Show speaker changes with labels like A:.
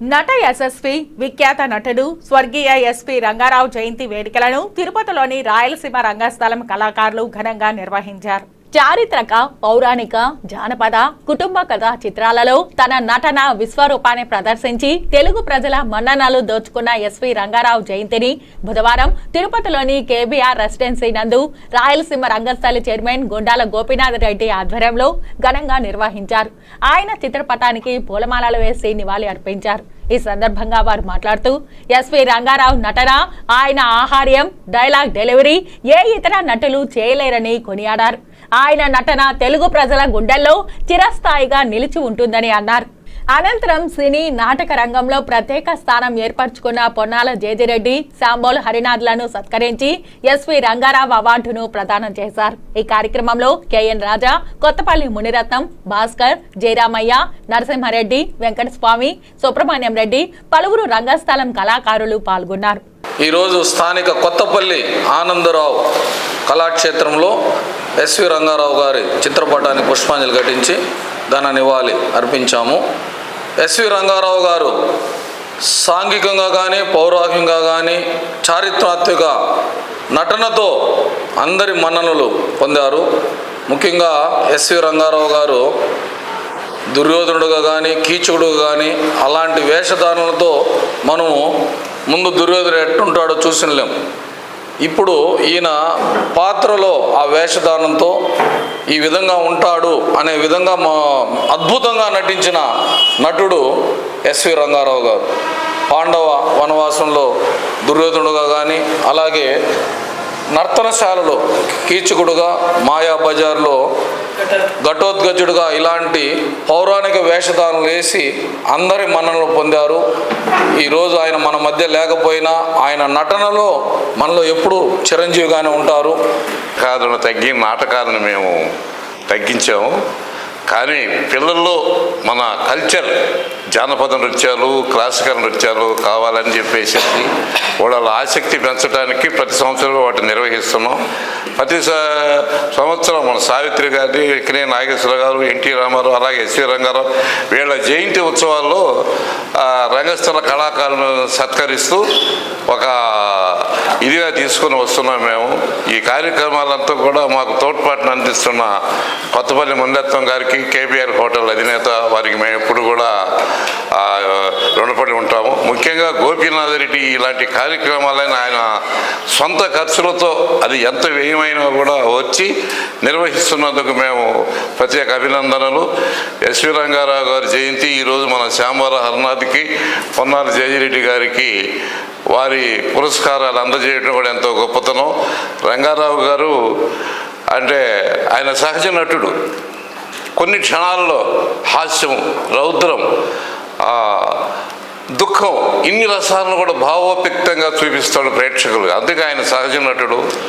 A: నట యశస్వి విఖ్యాత నటుడు స్వర్గీయ ఎస్పి రంగారావు జయంతి వేడుకలను తిరుపతిలోని రాయలసీమ రంగస్థలం కళాకారులు ఘనంగా నిర్వహించారు. చారిత్రక పౌరాణిక జానపద కుటుంబ కథ చిత్రాలలో తన నటన విశ్వరూపాన్ని ప్రదర్శించి తెలుగు ప్రజల మన్ననలు దోచుకున్న ఎస్వి రంగారావు జయంతిని బుధవారం తిరుపతిలోని కేబీఆర్ రెసిడెన్సీ నందు రాయలసీమ రంగస్థలి చైర్మన్ గుండాల గోపీనాథ్ రెడ్డి ఆధ్వర్యంలో ఘనంగా నిర్వహించారు. ఆయన చిత్రపటానికి పూలమాలలు వేసి నివాళి అర్పించారు ఈ సందర్భంగా వారు మాట్లాడుతూ ఎస్వి రంగారావు నటన ఆయన ఆహార్యం డైలాగ్ డెలివరీ ఏ ఇతర నటులు చేయలేరని కొనియాడారు. ఆయన నటన తెలుగు ప్రజల గుండెల్లో చిరస్థాయిగా నిలిచి ఉంటుందని అన్నారు. అనంతరం సినీ నాటక రంగంలో ప్రత్యేక స్థానం ఏర్పరచుకున్న పొన్నాల జేజిరెడ్డి శాంబోల్ హరినాథ్లను సత్కరించి ఎస్వి రంగారావు అవార్డును ప్రదానం చేశారు. ఈ కార్యక్రమంలో కెఎన్ రాజా కొత్తపల్లి మునిరత్నం భాస్కర్ జయరామయ్య నరసింహారెడ్డి వెంకటస్వామి సుబ్రహ్మణ్యం రెడ్డి పలువురు రంగస్థలం కళాకారులు పాల్గొన్నారు.
B: ఈరోజు స్థానిక కొత్తపల్లి ఆనందరావు కళాక్షేత్రంలో ఎస్వి రంగారావు గారి చిత్రపటానికి పుష్పాంజలి ఘటించి ఘన నివాళి అర్పించాము. ఎస్వి రంగారావు గారు సాంఘికంగా కానీ పౌరాహికంగా కానీ చారిత్రాత్మక నటనతో అందరి మన్ననలు పొందారు. ముఖ్యంగా ఎస్వి రంగారావు గారు దుర్యోధనుడుగా కానీ కీచకుడుగా కానీ అలాంటి వేషధారణలతో మనము ముందు దుర్యోధను ఎట్టుంటాడో చూసినలేం. ఇప్పుడు ఈయన పాత్రలో ఆ వేషధారణతో ఈ విధంగా ఉంటాడు అనే విధంగా మా అద్భుతంగా నటించిన నటుడు ఎస్వి రంగారావు గారు. పాండవ వనవాసంలో దుర్యోధనుడుగా కానీ అలాగే నర్తనశాలలో కీచకుడుగా మాయా బజార్లో ఘటోద్గజుడుగా ఇలాంటి పౌరాణిక వేషధారణలు వేసి అందరి మన్ననలు పొందారు. ఈరోజు ఆయన మన మధ్య లేకపోయినా ఆయన నటనలో మనలో ఎప్పుడూ చిరంజీవిగానే ఉంటారు.
C: కాదు తగ్గి నాటకాలను మేము తగ్గించాము. కానీ పిల్లల్లో మన కల్చర్ జానపద నృత్యాలు క్లాసికల్ నృత్యాలు కావాలని చెప్పేసి వాళ్ళ ఆసక్తి పెంచడానికి ప్రతి సంవత్సరం వాటిని నిర్వహిస్తున్నాం. ప్రతి సంవత్సరం మన సావిత్రి గారి కినే నాగేశ్వర గారు ఎన్టీ రామారావు అలాగే ఎస్వి రంగారావు వీళ్ళ జయంతి ఉత్సవాల్లో రంగస్థల కళాకారులను సత్కరిస్తూ ఒక ఇదిగా తీసుకొని వస్తున్నాం మేము. ఈ కార్యక్రమాలంతా కూడా మాకు తోడ్పాటును అందిస్తున్న కొత్తపల్లి మున్నత్వం గారికి కేబీఆర్ హోటల్ అధినేత వారికి మేము ఎప్పుడు కూడా ముఖ్యంగా గోపీనాథ్ రెడ్డి ఇలాంటి కార్యక్రమాలను ఆయన సొంత ఖర్చులతో అది ఎంత వ్యయమైనా కూడా వచ్చి నిర్వహిస్తున్నందుకు మేము ప్రత్యేక అభినందనలు. ఎస్వి రంగారావు గారి జయంతి ఈరోజు మన శ్యామవర హర్నాథ్కి పొన్నాల జయరెడ్డి గారికి వారి పురస్కారాలు అందజేయడం కూడా ఎంతో గొప్పతనం. రంగారావు గారు అంటే ఆయన సహజ నటుడు. కొన్ని క్షణాల్లో హాస్యం రౌద్రం దుఃఖం. ఇన్ని రసాలను కూడా భావోపిక్తంగా చూపిస్తాడు ప్రేక్షకులు. అందుకే ఆయన సహజ నటుడు.